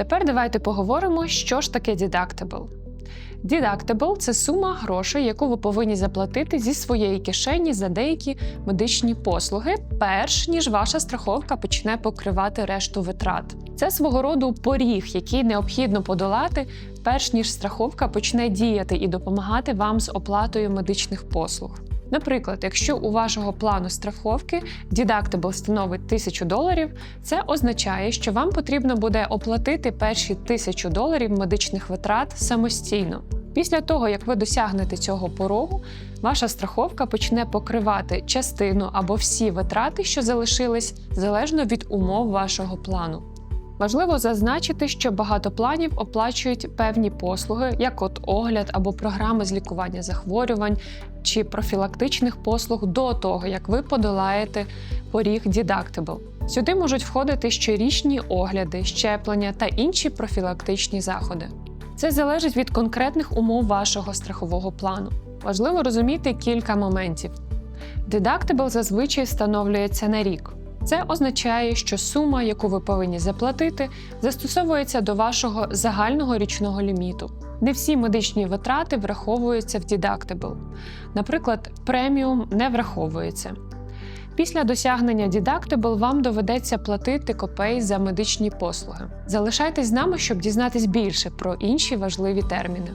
Тепер давайте поговоримо, що ж таке deductible. Deductible – це сума грошей, яку ви повинні заплатити зі своєї кишені за деякі медичні послуги, перш ніж ваша страховка почне покривати решту витрат. Це свого роду поріг, який необхідно подолати, перш ніж страховка почне діяти і допомагати вам з оплатою медичних послуг. Наприклад, якщо у вашого плану страховки deductible становить 1000 доларів, це означає, що вам потрібно буде оплатити перші 1000 доларів медичних витрат самостійно. Після того, як ви досягнете цього порогу, ваша страховка почне покривати частину або всі витрати, що залишились, залежно від умов вашого плану. Важливо зазначити, що багато планів оплачують певні послуги, як от огляд або програми з лікування захворювань чи профілактичних послуг до того, як ви подолаєте поріг Deductible. Сюди можуть входити щорічні огляди, щеплення та інші профілактичні заходи. Це залежить від конкретних умов вашого страхового плану. Важливо розуміти кілька моментів. Deductible зазвичай встановлюється на рік. Це означає, що сума, яку ви повинні заплатити, застосовується до вашого загального річного ліміту. Не всі медичні витрати враховуються в Deductible. Наприклад, преміум не враховується. Після досягнення Deductible вам доведеться платити копей за медичні послуги. Залишайтесь з нами, щоб дізнатись більше про інші важливі терміни.